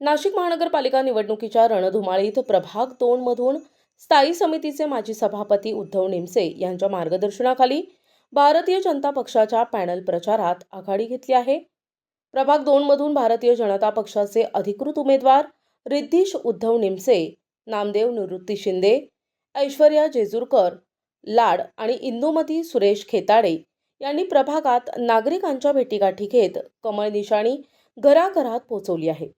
नाशिक महानगरपालिका निवडणुकीच्या रणधुमाळीत प्रभाग दोनमधून स्थायी समितीचे माजी सभापती उद्धव निमसे यांच्या मार्गदर्शनाखाली भारतीय जनता पक्षाच्या पॅनल प्रचारात आघाडी घेतली आहे. प्रभाग दोनमधून भारतीय जनता पक्षाचे अधिकृत उमेदवार रिद्धीश उद्धव निमसे नामदेव निवृत्ती शिंदे ऐश्वर्या जेजुरकर लाड आणि इंदुमती सुरेश खेताडे यांनी प्रभागात नागरिकांच्या भेटीगाठी घेत कमळ निशाणी घराघरात पोहोचवली आहे.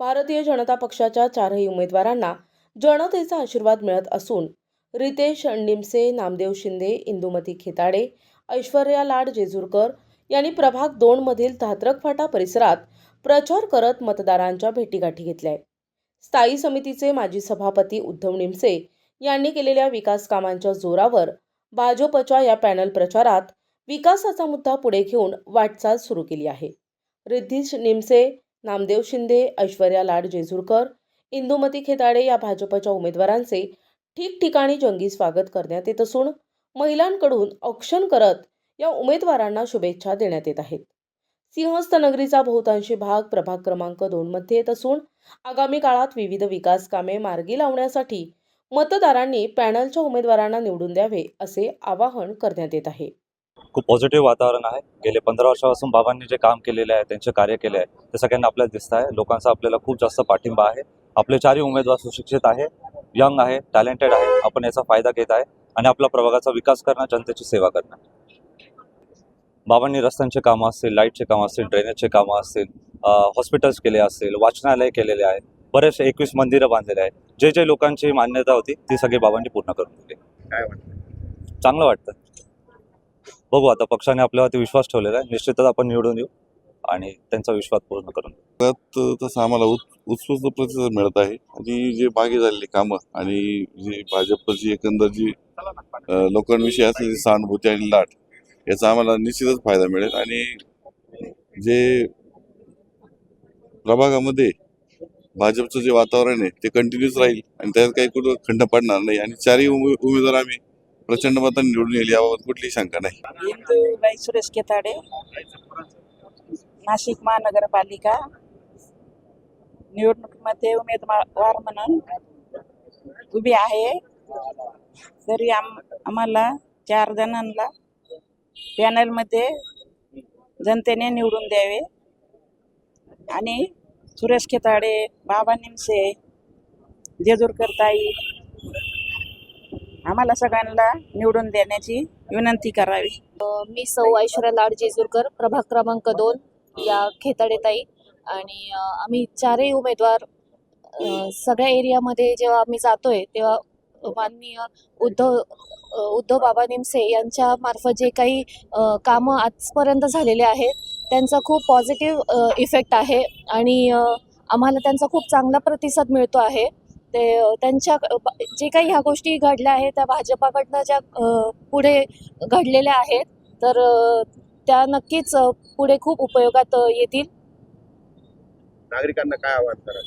भारतीय जनता पक्षाच्या चारही उमेदवारांना जनतेचा आशीर्वाद मिळत असून रितेश निमसे नामदेव शिंदे इंदुमती खेताडे ऐश्वर्या लाड जेजूरकर यांनी प्रभाग दोनमधील धात्रक फाटा परिसरात प्रचार करत मतदारांच्या भेटीगाठी घेतल्या स्थायी समितीचे माजी सभापती उद्धव निमसे यांनी केलेल्या विकास कामांच्या जोरावर भाजपच्या या पॅनल प्रचारात विकासाचा मुद्दा पुढे घेऊन वाटचाल सुरू केली आहे. रिद्धिश निमसे नामदेव शिंदे ऐश्वर्या लाड जेजूरकर इंदुमती खेताडे या भाजपच्या उमेदवारांचे ठिकठिकाणी जंगी स्वागत करण्यात येत असून महिलांकडून औक्षण करत या उमेदवारांना शुभेच्छा देण्यात येत आहेत. सिंहस्थ नगरीचा बहुतांशी भाग प्रभाग क्रमांक दोनमध्ये येत असून आगामी काळात विविध विकास कामे मार्गी लावण्यासाठी मतदारांनी पॅनलच्या उमेदवारांना निवडून द्यावे असे आवाहन करण्यात येत आहे. खूप पॉझिटिव्ह वातावरण आहे. गेले पंधरा वर्षापासून बाबांनी जे काम केलेले आहे त्यांचे कार्य केले आहे ते सगळ्यांना आपल्याला दिसत आहे. लोकांचा आपल्याला खूप जास्त पाठिंबा आहे. आपले चारही उमेदवार सुशिक्षित आहे यंग आहे टॅलेंटेड आहे. आपण याचा फायदा घेत आहे आणि आपल्या प्रभागाचा विकास करणं जनतेची सेवा करणं. बाबांनी रस्त्यांचे कामं असतील लाईटचे कामं असतील ड्रेनेजचे कामं असतील हॉस्पिटल्स केले असतील वाचनालय केलेले आहे. बरेचसे एकवीस मंदिरं बांधलेले आहेत. जे जे लोकांची मान्यता होती ती सगळी बाबांनी पूर्ण करून दिली. काय वाटतं चांगलं वाटतं. बघू आता पक्षाने आपल्यावरती विश्वास ठेवलेला आहे. निश्चितच आपण निवडून येऊ आणि त्यांचा विश्वास पूर्ण करून देऊ. त्यात तसं आम्हाला उत् उत्स्फूर्त प्रतिसाद मिळत आहे. आणि जे मागे झालेली कामं आणि जी भाजपची एकंदर जी अ, लोकांविषयी असलेली सहानुभूती आणि लाट याचा आम्हाला निश्चितच फायदा मिळेल. आणि जे प्रभागामध्ये भाजपचं जे वातावरण आहे ते कंटिन्यूच राहील आणि त्यात काही कुठं खंड पडणार नाही. आणि चारही उमे उमेदवार आम्ही प्रचंड मताने निवडून येईल याबाबत कुठलीही शंका नाही. इंदूबाई सुरेश केताडे नाशिक महानगरपालिका निवडणुकीमध्ये उमेदवार म्हणून उभी आहे. तरी आम आम्हाला चार जणांना पॅनलमध्ये जनतेने निवडून द्यावे. आणि सुरेश खेताडे बाबा निमसे जेजूरकर ताई आम्हाला सगळ्यांना निवडून देण्याची विनंती करावी. मी सौ ऐश्वर्या लाड जेजूरकर प्रभाग क्रमांक दोन या खेताडेताई. आणि आम्ही चारही उमेदवार सगळ्या एरियामध्ये जेव्हा आम्ही जातोय तेव्हा माननीय उद्धव उद्धव बाबा निमसे यांच्या मार्फत जे काही कामं आजपर्यंत झालेले आहेत त्यांचा खूप पॉझिटिव्ह इफेक्ट आहे. आणि आम्हाला त्यांचा खूप चांगला प्रतिसाद मिळतो आहे. ते त्यांच्या जे काही ह्या गोष्टी घडल्या आहेत त्या भाजपाकडनं ज्या पुढे घडलेल्या आहेत तर त्या नक्कीच पुढे खूप उपयोगात येतील. नागरिकांना काय आवाहन करा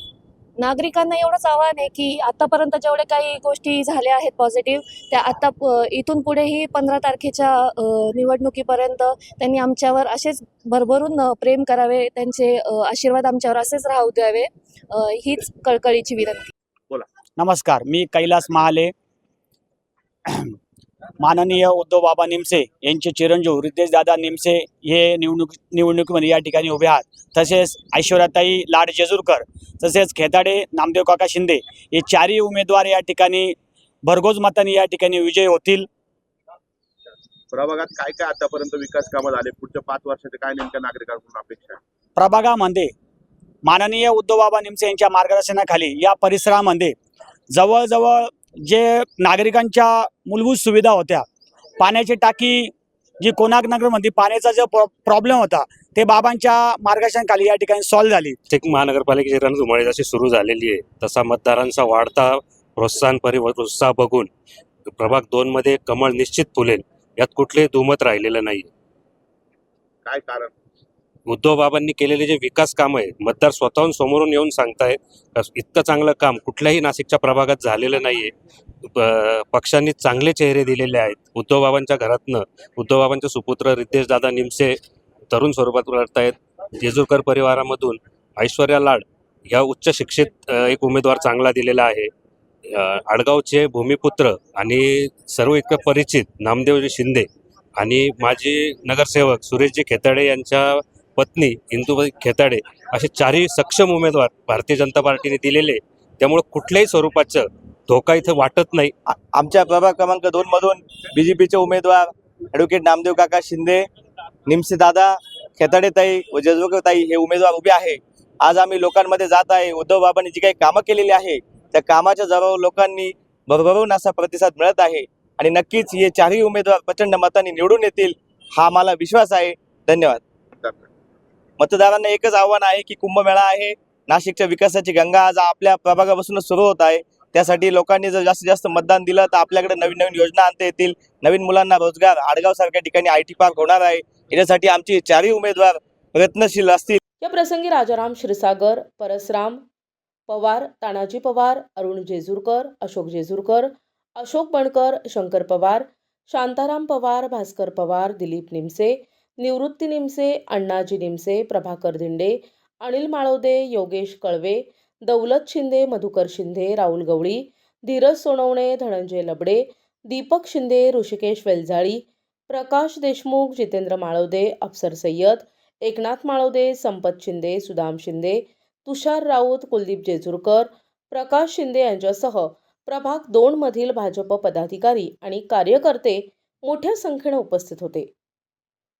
नागरिकांना एवढंच आव्हान आहे की आतापर्यंत जेवढे काही गोष्टी झाल्या आहेत पॉझिटिव्ह त्या आता इथून पुढेही पंधरा तारखेच्या निवडणुकीपर्यंत त्यांनी आमच्यावर असेच भरभरून प्रेम करावे त्यांचे आशीर्वाद आमच्यावर असेच राहू द्यावे हीच कळकळीची विनंती. नमस्कार मी कैलास महाले. माननीय उद्धव बाबा निमसे यांचे चिरंजीव रितेशदादा निमसे हे निवडणूक निवडणुकीमध्ये या ठिकाणी उभे आहात. तसेच ऐश्वर्याताई लाड जेजूरकर तसेच खेताडे नामदेव काका शिंदे हे चारही उमेदवार या ठिकाणी भरघोस मताने या ठिकाणी विजयी होतील. प्रभागात काय काय आतापर्यंत विकास कामं झाले? पुढच्या पाच वर्षाचे काय नेमक्या नागरिकांकडून अपेक्षा? प्रभागामध्ये माननीय उद्धव बाबा निमसे यांच्या मार्गदर्शनाखाली या परिसरामध्ये जवळजवळ जे नागरिकांच्या मूलभूत सुविधा होत्या पाण्याची टाकी जी कोणाक नगरमध्ये पाण्याचा जो प्रॉ प्रॉब्लेम होता ते बाबांच्या मार्गदर्शनाखाली या ठिकाणी सॉल्व्ह झाली. प्रत्येक महानगरपालिकेची रणधुमाळी जशी सुरू झालेली आहे तसा मतदारांचा वाढता प्रोत्साहन परिव उत्साह बघून प्रभाग दोनमध्ये कमळ निश्चित फुलेल यात कुठलेही दुमत राहिलेलं नाही. काय कारण? उद्धवबाबांनी केलेले जे विकास कामं आहे मतदार स्वतःहून समोरून येऊन सांगतायत इतकं चांगलं काम कुठल्याही नाशिकच्या प्रभागात झालेलं नाही प- पक्षांनी चांगले चेहरे दिलेले आहेत. उद्धवबाबांच्या घरातनं उद्धवबाबांचे सुपुत्र रितेश दादा निमसे तरुण स्वरूपात लढतायत जेजूरकर परिवारामधून ऐश्वर्या लाड या उच्च शिक्षित एक उमेदवार चांगला दिलेला आहे. आडगावचे भूमिपुत्र आणि सर्व इतकं परिचित नामदेवजी शिंदे आणि माजी नगरसेवक सुरेशजी खेताडे यांच्या पत्नी इंदुबाई खेताडे असे चारही सक्षम उमेदवार भारतीय जनता पार्टीने दिलेले त्यामुळे कुठल्याही स्वरूपाचं धोका इथं वाटत नाही. आमच्या प्रभाग क्रमांक दोन मधून बीजेपीचे उमेदवार ॲडव्होकेट नामदेव काका शिंदे निमसे दादा खेताडेताई व ताई हे उमेदवार उभे आहे. आज आम्ही लोकांमध्ये जात आहे. उद्धव बाबांनी जी काही कामं केलेली आहे त्या कामाच्या जवळ लोकांनी भरभरून असा प्रतिसाद मिळत आहे. आणि नक्कीच हे चारही उमेदवार प्रचंड मतांनी निवडून येतील हा मला विश्वास आहे. धन्यवाद. मतदारांना एकच आव्हान आहे की कुंभमेळा आहे. नाशिकच्या विकासाची गंगा आज आपल्या प्रभागापासूनच सुरू होत आहे. त्यासाठी लोकांनी जर जास्तीत जास्त मतदान दिलं तर आपल्याकडे नवीन नवीन योजना आणता येतील. नवीन मुलांना रोजगार आडगाव सारख्या ठिकाणी आय टी पार्क होणार आहे. याच्यासाठी आमचे चारही उमेदवार प्रयत्नशील असतील. या प्रसंगी राजाराम क्षीरसागर परसराम पवार तानाजी पवार अरुण जेजूरकर अशोक जेजूरकर अशोक बणकर शंकर पवार शांताराम पवार भास्कर पवार दिलीप निमसे निवृत्ती निमसे अण्णाजी निमसे प्रभाकर धिंडे अनिल माळवदे योगेश कळवे दौलत शिंदे मधुकर शिंदे राहुल गवळी धीरज सोनवणे धनंजय लबडे दीपक शिंदे ऋषिकेश वेलजाळी प्रकाश देशमुख जितेंद्र माळवदे अफसर सय्यद एकनाथ माळवदे संपत शिंदे सुदाम शिंदे तुषार राऊत कुलदीप जेजूरकर प्रकाश शिंदे यांच्यासह प्रभाग दोनमधील भाजप पदाधिकारी आणि कार्यकर्ते मोठ्या संख्येने उपस्थित होते.